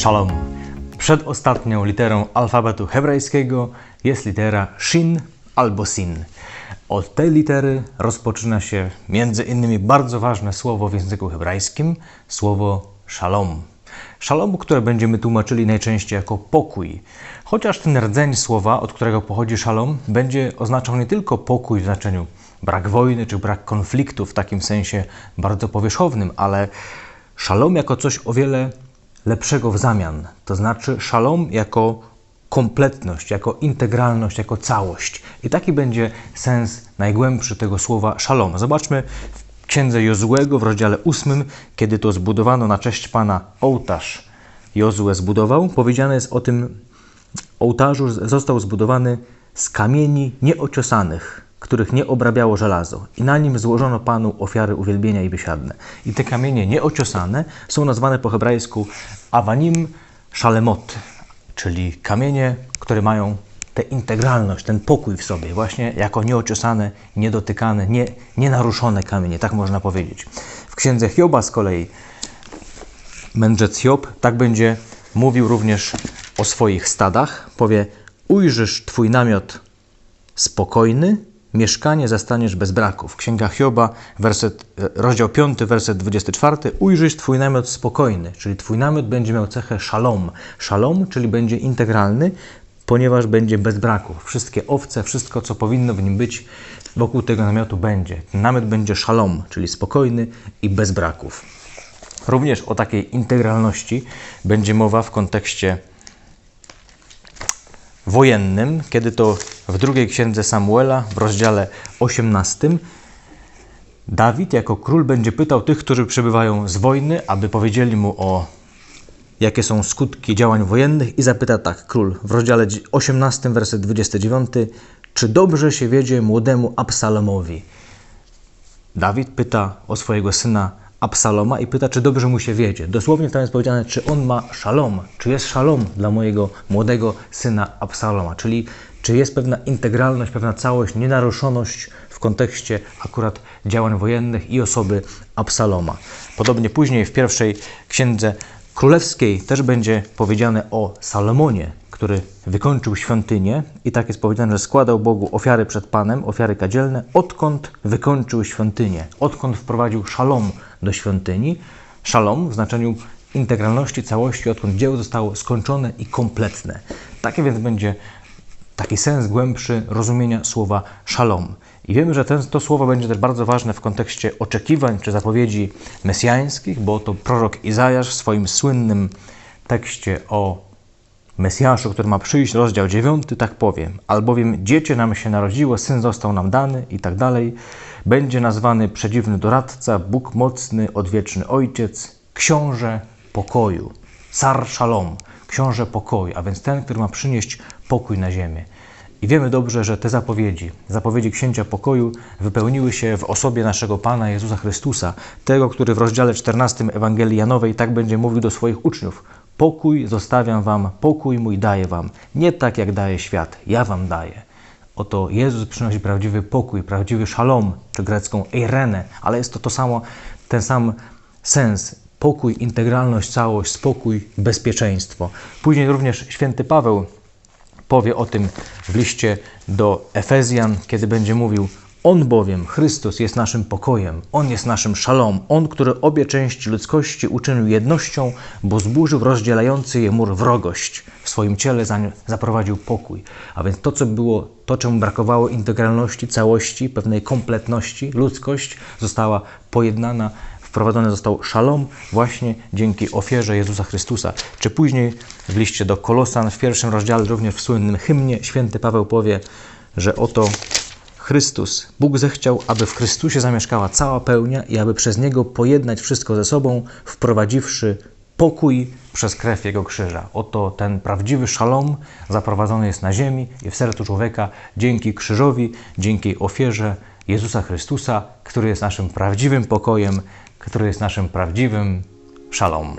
Shalom. Przedostatnią literą alfabetu hebrajskiego jest litera Shin albo Sin. Od tej litery rozpoczyna się między innymi bardzo ważne słowo w języku hebrajskim, słowo Shalom. Szalomu, które będziemy tłumaczyli najczęściej jako pokój. Chociaż ten rdzeń słowa, od którego pochodzi szalom, będzie oznaczał nie tylko pokój w znaczeniu brak wojny czy brak konfliktu w takim sensie bardzo powierzchownym, ale szalom jako coś o wiele lepszego w zamian. To znaczy szalom jako kompletność, jako integralność, jako całość. I taki będzie sens najgłębszy tego słowa szalom. Zobaczmy w księdze Jozłego w rozdziale 8, kiedy to zbudowano na cześć Pana ołtarz. Jozue zbudował, powiedziane jest o tym ołtarzu został zbudowany z kamieni nieociosanych, których nie obrabiało żelazo. I na nim złożono Panu ofiary uwielbienia i biesiadne. I te kamienie nieociosane są nazwane po hebrajsku awanim shalemot, czyli kamienie, które mają tę integralność, ten pokój w sobie, właśnie jako nieociosane, niedotykane, nie, nienaruszone kamienie, tak można powiedzieć. W księdze Hioba z kolei mędrzec Hiob tak będzie mówił również o swoich stadach. Powie, ujrzysz Twój namiot spokojny, mieszkanie zastaniesz bez braków. Księga Hioba, werset, rozdział 5, werset 24. Ujrzysz Twój namiot spokojny, czyli Twój namiot będzie miał cechę szalom. Szalom, czyli będzie integralny, ponieważ będzie bez braków. Wszystkie owce, wszystko, co powinno w nim być, wokół tego namiotu będzie. Namiot będzie szalom, czyli spokojny i bez braków. Również o takiej integralności będzie mowa w kontekście wojennym, kiedy to w drugiej księdze Samuela, w rozdziale 18, Dawid jako król będzie pytał tych, którzy przybywają z wojny, aby powiedzieli mu o jakie są skutki działań wojennych i zapyta tak król w rozdziale 18, werset 29, czy dobrze się wiedzie młodemu Absalomowi? Dawid pyta o swojego syna Absaloma i pyta, czy dobrze mu się wiedzie. Dosłownie tam jest powiedziane, czy on ma szalom, czy jest szalom dla mojego młodego syna Absaloma, czyli czy jest pewna integralność, pewna całość, nienaruszoność w kontekście akurat działań wojennych i osoby Absaloma. Podobnie później w pierwszej księdze królewskiej też będzie powiedziane o Salomonie, który wykończył świątynię i tak jest powiedziane, że składał Bogu ofiary przed Panem, ofiary kadzielne, odkąd wykończył świątynię, odkąd wprowadził szalom do świątyni. Szalom w znaczeniu integralności, całości, odkąd dzieło zostało skończone i kompletne. Taki więc będzie taki sens głębszy rozumienia słowa szalom. I wiemy, że ten, to słowo będzie też bardzo ważne w kontekście oczekiwań czy zapowiedzi mesjańskich, bo to prorok Izajasz w swoim słynnym tekście o Mesjaszu, który ma przyjść, rozdział 9, tak powiem. Albowiem dziecię nam się narodziło, syn został nam dany i tak dalej. Będzie nazwany przedziwny doradca, Bóg mocny, odwieczny ojciec, książę pokoju. Sar Shalom, książę pokoju, a więc ten, który ma przynieść pokój na ziemię. I wiemy dobrze, że te zapowiedzi, zapowiedzi księcia pokoju wypełniły się w osobie naszego Pana Jezusa Chrystusa, tego, który w rozdziale 14 Ewangelii Janowej tak będzie mówił do swoich uczniów. Pokój zostawiam wam, pokój mój daję wam. Nie tak jak daje świat, ja wam daję. Oto Jezus przynosi prawdziwy pokój, prawdziwy szalom, czy grecką eirenę, ale jest to to samo, ten sam sens. Pokój, integralność, całość, spokój, bezpieczeństwo. Później również święty Paweł powie o tym w liście do Efezjan, kiedy będzie mówił: On bowiem, Chrystus, jest naszym pokojem, On jest naszym szalom, On, który obie części ludzkości uczynił jednością, bo zburzył rozdzielający je mur wrogość. W swoim ciele zaprowadził pokój. A więc to, co było, to, czemu brakowało integralności, całości, pewnej kompletności, ludzkość została pojednana wprowadzony został szalom właśnie dzięki ofierze Jezusa Chrystusa. Czy później w liście do Kolosan w pierwszym rozdziale, również w słynnym hymnie, święty Paweł powie, że oto Chrystus, Bóg zechciał, aby w Chrystusie zamieszkała cała pełnia i aby przez Niego pojednać wszystko ze sobą, wprowadziwszy pokój przez krew Jego krzyża. Oto ten prawdziwy szalom zaprowadzony jest na ziemi i w sercu człowieka dzięki krzyżowi, dzięki ofierze Jezusa Chrystusa, który jest naszym prawdziwym pokojem, który jest naszym prawdziwym szalom.